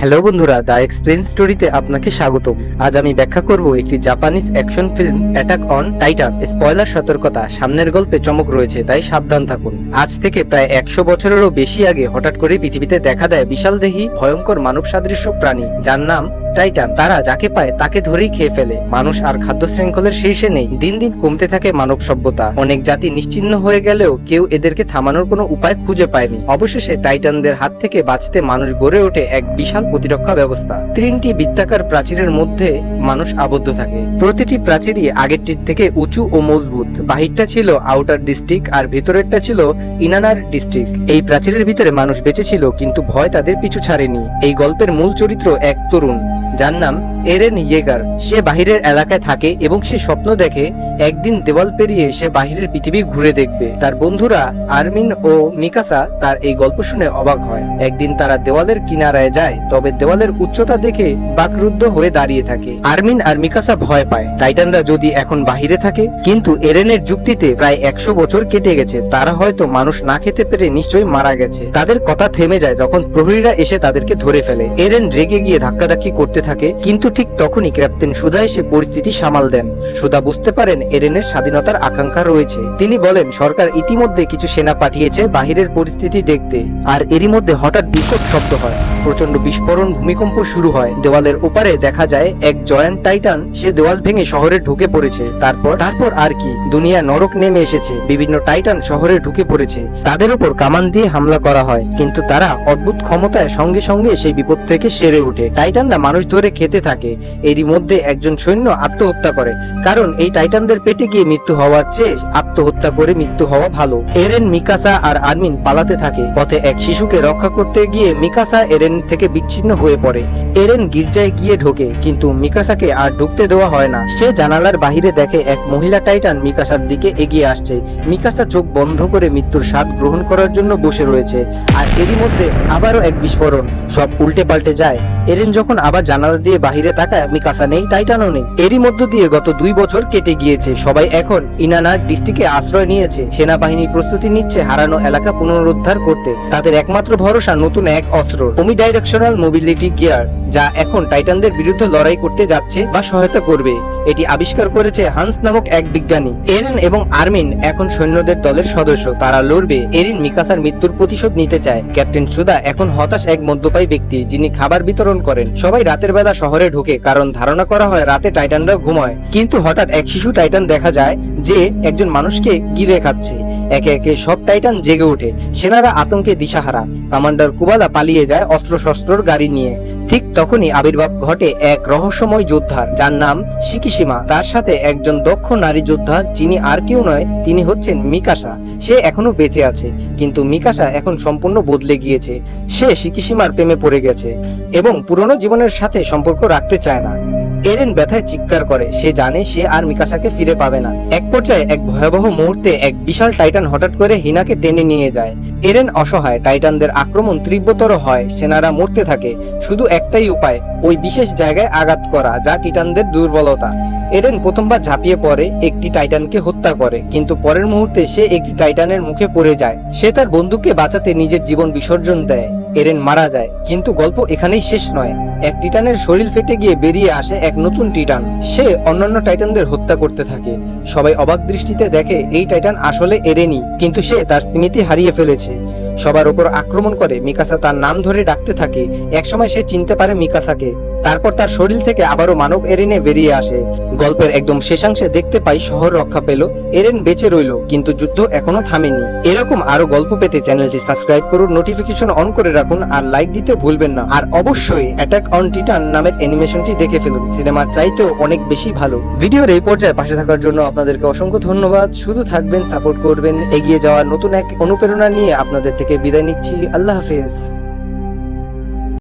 Hello বন্ধুরা, the explain স্টোরিতে আপনাকে স্বাগত আজ আমি ব্যাখ্যা করব একটি Japanese action film Attack on Titan. Spoiler সতর্কতা, সামনের গল্পে চমক রয়েছে, তাই সাবধান থাকুন। আজ থেকে প্রায় একশো বছরেরও বেশি আগে হঠাৎ করে পৃথিবীতে দেখা দেয় বিশাল বিশালদেহী ভয়ঙ্কর মানব সাদৃশ্য প্রাণী, যার নাম টাইটান, তারা যাকে পায় তাকে ধরেই খেয়ে ফেলে। মানুষ আর খাদ্য শৃঙ্খলের শীর্ষে নেই। দিন দিন কমতে থাকে মানব সভ্যতা। অনেক জাতি নিশ্চিহ্ন হয়ে গেলেও কেউ এদেরকে থামানোর কোনো উপায় খুঁজে পায়নি। অবশেষে টাইটানদের হাত থেকে বাঁচতে মানুষ গড়ে ওঠে এক বিশাল প্রতিরক্ষা ব্যবস্থা। তিনটি বৃত্তাকার প্রাচীরের মধ্যে মানুষ আবদ্ধ থাকে। প্রতিটি প্রাচীরই আগেরটির থেকে উঁচু ও মজবুত। বাহিরটা ছিল আউটার ডিস্ট্রিক্ট আর ভেতরেরটা ছিল ইনানার ডিস্ট্রিক্ট। এই প্রাচীরের ভিতরে মানুষ বেঁচে ছিল, কিন্তু ভয় তাদের পিছু ছাড়েনি। এই গল্পের মূল চরিত্র এক তরুণ। যার নাম এরেন ইয়েগার। সে বাহিরের এলাকায় থাকে এবং সে স্বপ্ন দেখে একদিন দেওয়াল পেরিয়ে সে বাহিরের পৃথিবী ঘুরে দেখবে। তার বন্ধুরা আরমিন ও মিকাসা তার এই গল্প শুনে অবাক হয়। একদিন তারা দেওয়ালের কিনারায় যায়, তবে দেওয়ালের উচ্চতা দেখে বাকরুদ্ধ হয়ে দাঁড়িয়ে থাকে। আরমিন আর মিকাসা ভয় পায়। টাইটানরা যদি এখন বাহিরে থাকে, কিন্তু এরেনের যুক্তিতে প্রায় একশো বছর কেটে গেছে। তারা হয়তো মানুষ না খেতে পেরে নিশ্চয়ই মারা গেছে। তাদের কথা থেমে যায় যখন প্রহরীরা এসে তাদেরকে ধরে ফেলে। এরেন রেগে গিয়ে ধাক্কাধাক্কি করতে থাকে। কিন্তু ঠিক তখনই ক্যাপ্টেন সুধা এসে পরিস্থিতি সামাল দেন। সুধা বুঝতে পারেন এরেনের স্বাধীনতার আকাঙ্ক্ষা রয়েছে। তিনি বলেন, সরকার ইতিমধ্যে কিছু সেনা পাঠিয়েছে বাহিরের পরিস্থিতি দেখতে, আর এরই মধ্যে হঠাৎ বিকট শব্দ হয়। প্রচণ্ড বিস্ফোরণ ভূমিকম্প শুরু হয়। দেওয়ালের ওপারে দেখা যায়, এক জয়ান্ট টাইটান, সে দেওয়াল ভেঙে শহরে ঢুকে পড়েছে। তারপর তারপর আর কি? দুনিয়া নরক নেমে এসেছে। বিভিন্ন টাইটান শহরে ঢুকে পড়েছে। তাদের উপর কামান দিয়ে হামলা করা হয়। কিন্তু তারা অদ্ভুত ক্ষমতায় সঙ্গে সঙ্গে সেই বিপদ থেকে সেরে ওঠে। টাইটানরা মানুষ ধরে খেতে থাকে। এরই মধ্যে একজন সৈন্য আত্মহত্যা করে। কারণ এই টাইটানদের পেটে গিয়ে মৃত্যু হওয়ার চেয়ে আত্মহত্যা করে মৃত্যু হওয়া ভালো। এরেন, মিকাসা আর আরমিন পালাতে থাকে। পথে এক শিশুকে রক্ষা করতে গিয়ে মিকাসা এরেন থেকে বিচ্ছিন্ন হয়ে পড়ে। এরেন গির্জায় গিয়ে ঢোকে, কিন্তু মিকাসাকে আর ঢুকতে দেওয়া হয় না। সে জানালার বাহিরে দেখে এক মহিলা টাইটান মিকাসার দিকে এগিয়ে আসছে। মিকাসা চোখ বন্ধ করে মৃত্যুর স্বাদ গ্রহণ করার জন্য বসে রয়েছে। আর এরই মধ্যে আবারও এক বিস্ফোরণ। সব উল্টে পাল্টে যায়। এরেন যখন আবার জানালা দিয়ে বাহিরে তাকায় মিকাসা নেই টাইটানও নেই। এরই মধ্য দিয়ে গত দুই বছর কেটে গিয়েছে। সবাই এখন ইনানার ডিস্ট্রিক্টে আশ্রয় নিয়েছে। সেনাবাহিনীর প্রস্তুতি নিচ্ছে হারানো এলাকা পুনরুদ্ধার করতে। তাদের একমাত্র ভরসা নতুন এক অস্ত্র। Omni directional mobility gear. যা এখন টাইটানদের বিরুদ্ধে লড়াই করতে যাচ্ছে বা সহায়তা করবে। এটি আবিষ্কার করেছে হান্স নামক এক বিজ্ঞানী। এরেন এবং আর্মিন এখন সৈন্যদের দলের সদস্য। তারা লড়বে। এরিন মিকাসার মৃত্যুর প্রতিশোধ নিতে চায়। ক্যাপ্টেন সুদা এখন হতাশ এক মদ্যপায়ী ব্যক্তি, যিনি খাবার বিতরণ করেন। সবাই রাতের বেলা শহরে ঢোকে, কারণ ধারণা করা হয় রাতে টাইটানরা ঘুমায়। কিন্তু হঠাৎ এক শিশু টাইটান দেখা যায়, যে একজন মানুষকে গিলে খাচ্ছে। একে একে সব টাইটান জেগে ওঠে। সেনারা আতঙ্কে দিশাহারা। কমান্ডার কুবালা পালিয়ে যায় অস্ত্র শস্ত্রর গাড়ি নিয়ে। ঠিক তখনই আবির্ভাব ঘটে এক রহস্যময় যোদ্ধার, যার নাম শিকিসীমা তার সাথে একজন দক্ষ নারী যোদ্ধা, যিনি আর কেউ নয়, তিনি হচ্ছেন মিকাশা। সে এখনও বেঁচে আছে, কিন্তু মিকাশা এখন সম্পূর্ণ বদলে গিয়েছে। সে শিকিসীমার প্রেমে পড়ে গেছে এবং পুরনো জীবনের সাথে সম্পর্ক রাখতে চায় না। এরেন ব্যথায় চিৎকার করে, সে জানে সে আর মিকাসাকে ফিরে পাবে না। এক পর্যায়ে এক ভয়াবহ মুহূর্তে এক বিশাল টাইটান হঠাৎ করে হিনাকে টেনে নিয়ে যায়। এরেন অসহায়, টাইটানদের আক্রমণ তীব্রতর হয়, সেনারা মরতে থাকে। শুধু একটাই উপায়, ওই বিশেষ জায়গায় আঘাত করা, যা টিটানদের দুর্বলতা। এরেন প্রথমবার ঝাঁপিয়ে পড়ে, একটি টাইটানকে হত্যা করে, কিন্তু পরের মুহূর্তে সে একটি টাইটানের মুখে পড়ে যায়। সে তার বন্ধুকে বাঁচাতে নিজের জীবন বিসর্জন দেয়। এরেন মারা যায়। কিন্তু গল্প এখানেই শেষ নয়। এক টিটানের শরীর ফেটে গিয়ে বেরিয়ে আসে এক নতুন টিটান। সে অন্যান্য টাইটানদের হত্যা করতে থাকে। সবাই অবাক দৃষ্টিতে দেখে, এই টাইটান আসলে এরেনি কিন্তু সে তার স্মৃতি হারিয়ে ফেলেছে। সবার ওপর আক্রমণ করে মিকাসা তার নাম ধরে ডাকতে থাকে। একসময় সে চিনতে পারে মিকাসাকে। তারপর তার শরীর থেকে আবারও মানব এরেনে বেরিয়ে আসে। গল্পের একদম শেষাংশে দেখতে পাই শহর রক্ষা পেল, এরেন বেঁচে রইল, কিন্তু যুদ্ধ এখনও থামেনি। এরকম আরও গল্প পেতে চ্যানেলটি সাবস্ক্রাইব করুন, নোটিফিকেশন অন করে রাখুন, আর লাইক দিতে ভুলবেন না। আর অবশ্যই অ্যাটাক অন টিটান নামের অ্যানিমেশনটি দেখে ফেলুন, সিনেমার চাইতেও অনেক বেশি ভালো। ভিডিওর এই পর্যায়ে পাশে থাকার জন্য আপনাদেরকে অসংখ্য ধন্যবাদ। শুধু থাকবেন, সাপোর্ট করবেন, এগিয়ে যাওয়ার নতুন এক অনুপ্রেরণা নিয়ে আপনাদের থেকে বিদায় নিচ্ছি। আল্লাহ হাফেজ।